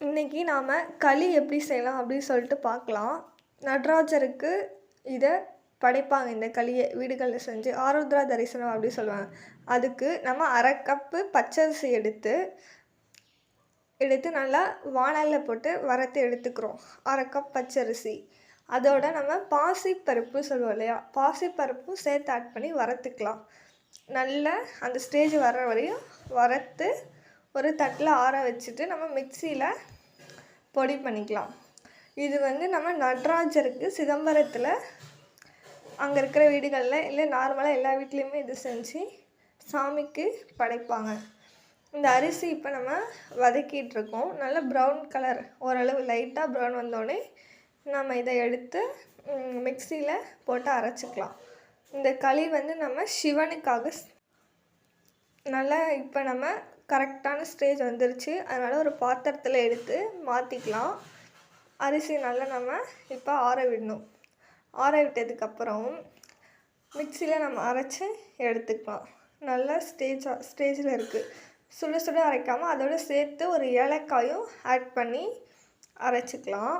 இன்றைக்கி நாம் களி எப்படி செய்யலாம் அப்படின்னு சொல்லிட்டு பார்க்கலாம். நடராஜருக்கு இதை படைப்பாங்க இந்த களியை வீடுகளில் செஞ்சு ஆருத்ரா தரிசனம் அப்படின்னு சொல்லுவாங்க. அதுக்கு நம்ம அரை கப்பு பச்சரிசி எடுத்து எடுத்து நல்லா வானலில் போட்டு வறுத்து எடுத்துக்கிறோம். அரை கப் பச்சரிசி. அதோட நம்ம பாசிப்பருப்பு சொல்லுவோம் இல்லையா? பாசிப்பருப்பும் சேர்த்து ஆட் பண்ணி வறுத்துக்கலாம். நல்லா அந்த ஸ்டேஜ் வர்ற வரையும் வறுத்து ஒரு தட்டில் ஆற வச்சுட்டு நம்ம மிக்சியில் பொடி பண்ணிக்கலாம். இது வந்து நம்ம நடராஜருக்கு சிதம்பரத்தில் அங்கே இருக்கிற வீடுகளில் இல்லை நார்மலாக எல்லா வீட்லேயுமே இது செஞ்சு சாமிக்கு படைப்பாங்க. இந்த அரிசி இப்போ நம்ம வதக்கிட்டுருக்கோம். நல்ல ப்ரௌன் கலர் ஓரளவு லைட்டாக ப்ரௌன் வந்தோடனே நம்ம இதை எடுத்து மிக்சியில் போட்டு அரைச்சிக்கலாம். இந்த களி வந்து நம்ம சிவனுக்காக நல்லா இப்போ நம்ம கரெக்டான ஸ்டேஜ் வந்துருச்சு. அதனால் ஒரு பாத்திரத்தில் எடுத்து மாற்றிக்கலாம் அரிசி நல்லா நம்ம இப்போ ஆற விடணும். ஆற விட்டதுக்கப்புறம் மிக்சியில் நம்ம அரைச்சி எடுத்துக்கலாம். நல்லா ஸ்டேஜாக ஸ்டேஜில் இருக்குது சுட சுட அரைக்காமல் அதோடு சேர்த்து ஒரு ஏலக்காயும் ஆட் பண்ணி அரைச்சிக்கலாம்.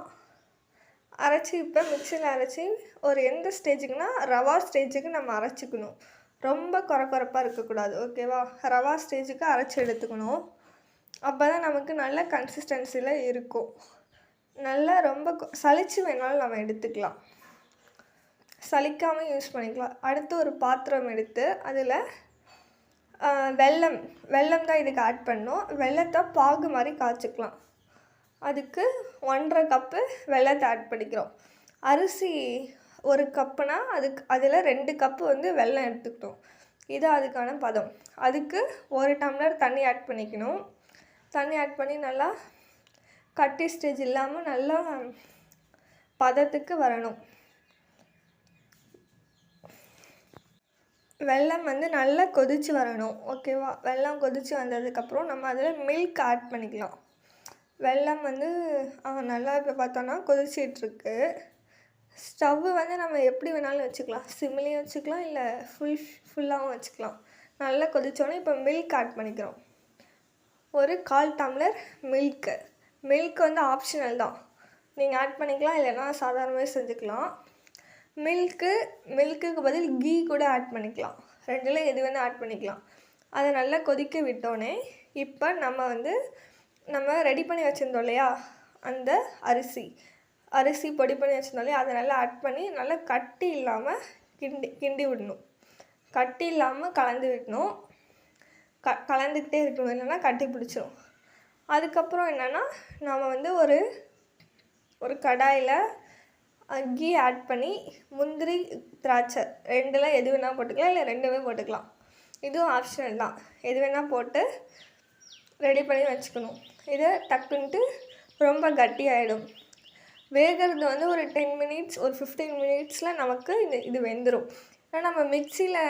அரைச்சி இப்போ மிக்சியில் அரைச்சி ஒரு எந்த ஸ்டேஜுக்குன்னா ரவா ஸ்டேஜுக்கு நம்ம அரைச்சிக்கணும். ரொம்ப குறக்குறப்பாக இருக்கக்கூடாது ஓகேவா ரவா ஸ்டேஜுக்கு அரைச்சி எடுத்துக்கணும். அப்போ தான் நமக்கு நல்ல கன்சிஸ்டன்சியில் இருக்கும். நல்லா ரொம்ப சளிச்சு வேணாலும் நம்ம எடுத்துக்கலாம். சலிக்காமல் யூஸ் பண்ணிக்கலாம். அடுத்து ஒரு பாத்திரம் எடுத்து அதில் வெல்லம் வெல்லம் தான் இதுக்கு ஆட் பண்ணோம் வெள்ளத்தை பாகு மாதிரி காய்ச்சிக்கலாம். அதுக்கு ஒன்றரை கப்பு வெள்ளத்தை ஆட் பண்ணிக்கிறோம். அரிசி ஒரு கப்புனா அதுக்கு அதில் ரெண்டு கப்பு வந்து வெல்லம் எடுத்துக்கிட்டோம். இது அதுக்கான பதம். அதுக்கு ஒரு டம்ளர் தண்ணி ஆட் பண்ணிக்கணும். தண்ணி ஆட் பண்ணி நல்லா கட்டி ஸ்டேஜ் இல்லாமல் நல்லா பதத்துக்கு வரணும். வெல்லம் வந்து நல்லா கொதித்து வரணும். ஓகேவா வெல்லம் கொதித்து வந்ததுக்கப்புறம் நம்ம அதில் மில்க் ஆட் பண்ணிக்கலாம். வெல்லம் வந்து நல்லா இப்போ பார்த்தோன்னா கொதிச்சிட்ருக்கு. ஸ்டவ்வு வந்து நம்ம எப்படி வேணாலும் வச்சுக்கலாம். சிம்லேயும் வச்சுக்கலாம் இல்லை ஃபுல் ஃபுல்லாகவும் வச்சுக்கலாம். நல்லா கொதித்தோன்னே இப்போ மில்க் ஆட் பண்ணிக்கிறோம். ஒரு கால் டம்ளர் மில்க்கு மில்க் வந்து ஆப்ஷனல் தான். நீங்கள் ஆட் பண்ணிக்கலாம் இல்லைன்னா சாதாரணமாகவே செஞ்சுக்கலாம். மில்க்கு மில்க்குக்கு பதில் கீ கூட ஆட் பண்ணிக்கலாம். ரெண்டில் எது வேணால் ஆட் பண்ணிக்கலாம். அதை நல்லா கொதிக்க விட்டோன்னே இப்போ நம்ம வந்து நம்ம ரெடி பண்ணி வச்சுருந்தோம் இல்லையா? அந்த அரிசி. அரிசி பொடி பண்ணி வச்சுருந்தாலே அதை நல்லா ஆட் பண்ணி நல்லா கட்டி இல்லாமல் கிண்டி கிண்டி விடணும். கட்டி இல்லாமல் கலந்து விடணும். க கலந்துக்கிட்டே இருக்கணும். இல்லைன்னா கட்டி பிடிச்சிரும். அதுக்கப்புறம் என்னென்னா நம்ம வந்து ஒரு ஒரு கடாயில் கீ ஆட் பண்ணி முந்திரி திராட்சை ரெண்டில் எது வேணால் போட்டுக்கலாம். இல்லை ரெண்டுமே போட்டுக்கலாம். இதுவும் ஆப்ஷனல் தான். எது வேணால் போட்டு ரெடி பண்ணி வச்சுக்கணும். இதை டக்குன்ட்டு ரொம்ப கட்டி ஆகிடும் வேகிறது வந்து ஒரு டென் மினிட்ஸ் ஒரு ஃபிஃப்டீன் மினிட்ஸில் நமக்கு இது இது வெந்துடும் ஏன்னா நம்ம மிக்சியில்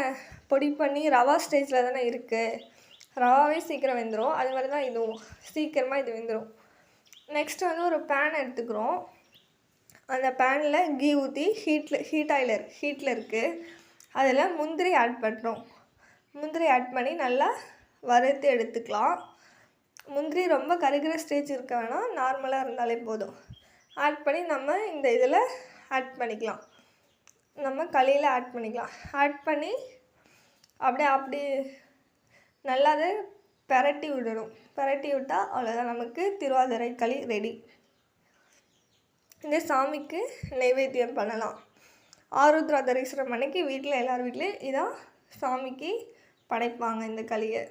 பொடி பண்ணி ரவா ஸ்டேஜில் தானே இருக்குது ரவாவே சீக்கிரம் வெந்துடும் அது மாதிரி தான் இதுவும். சீக்கிரமாக இது வெந்துடும் நெக்ஸ்ட் வந்து ஒரு பேன் எடுத்துக்கிறோம். அந்த பேனில் கீ ஊற்றி ஹீட்டில் ஹீட் ஆயில் ஹீட்டில் இருக்குது அதில் முந்திரி ஆட் பண்ணுறோம் முந்திரி ஆட் பண்ணி நல்லா வறுத்து எடுத்துக்கலாம். முந்திரி ரொம்ப கருகிற ஸ்டேஜ் இருக்க வேணாம். நார்மலாக இருந்தாலே போதும். ஆட் பண்ணி நம்ம இந்த இதில் ஆட் பண்ணிக்கலாம். நம்ம களியில் ஆட் பண்ணிக்கலாம். ஆட் பண்ணி அப்படியே அப்படி நல்லா அது பெரட்டி விடணும். பெரட்டி விட்டால் அவ்வளோதான் நமக்கு திருவாதிரை களி ரெடி இந்த சாமிக்கு நைவேத்தியம் பண்ணலாம். ஆருத்ரா தரிசனம் அன்னைக்கு வீட்டில் எல்லார் வீட்லேயும் இதான் சாமிக்கு படைப்பாங்க இந்த களியை.